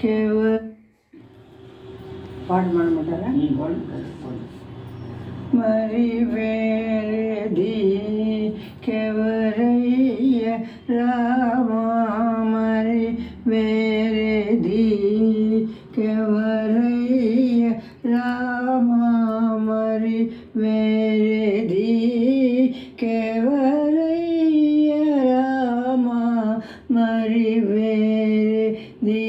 కేవ పాడమంటారా మరి వేరేది కెవరయ్య రామా మరి వేరేది కెవరయ్య రామా మరి వేరేది వేరేది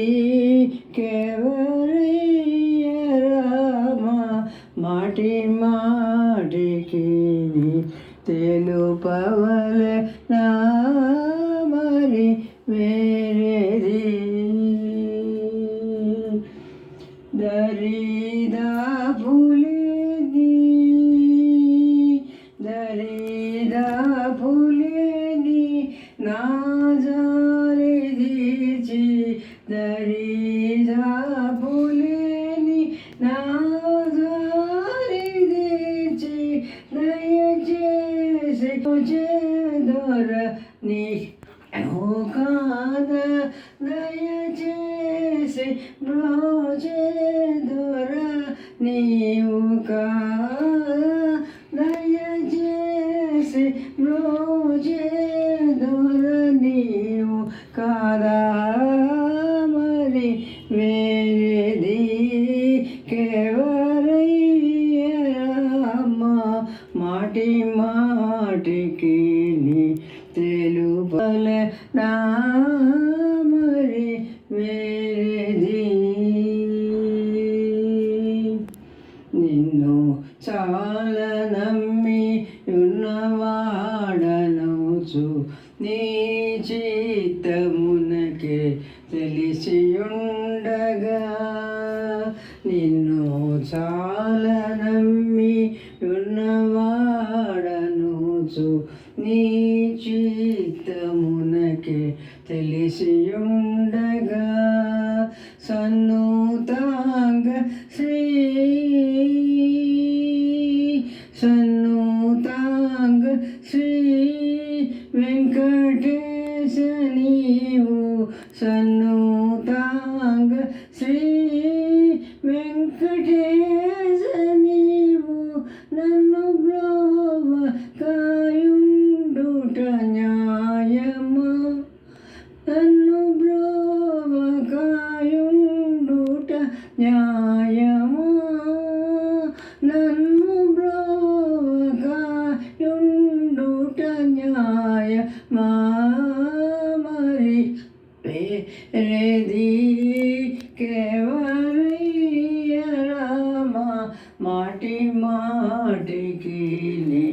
కెవరయ్య రామా మాటి మాటికి తెలుపవల నా మరి వేరేది దరిదా పులేది దరిదా నా జారి దయచేసి దొర కాద దయచేసి బ్రోజే దొర నీవు కాద దయచేసి బ్రోజే నాటికి తెలుపల నా మరి వేరేది నిన్ను చాలా నమ్మి ఉన్నవాడనవుచు నీ చిత్తమునకే తెలిసి ఉండగా నిన్ను చాలా నమ్మి నీ చిత్తమునకే తెలిసి ఉండగా సన్నుతాంగ శ్రీ సన్నుతాంగ శ్రీ వెంకటేశ నీవు సన్నుతాంగ శ్రీ వెంకటేశ ന്യായമോ? നന്നു ബ്രോകാരുണ്ടുട ന്യായ മാമരി രതി മാട്ടി മാട്ടി കീലി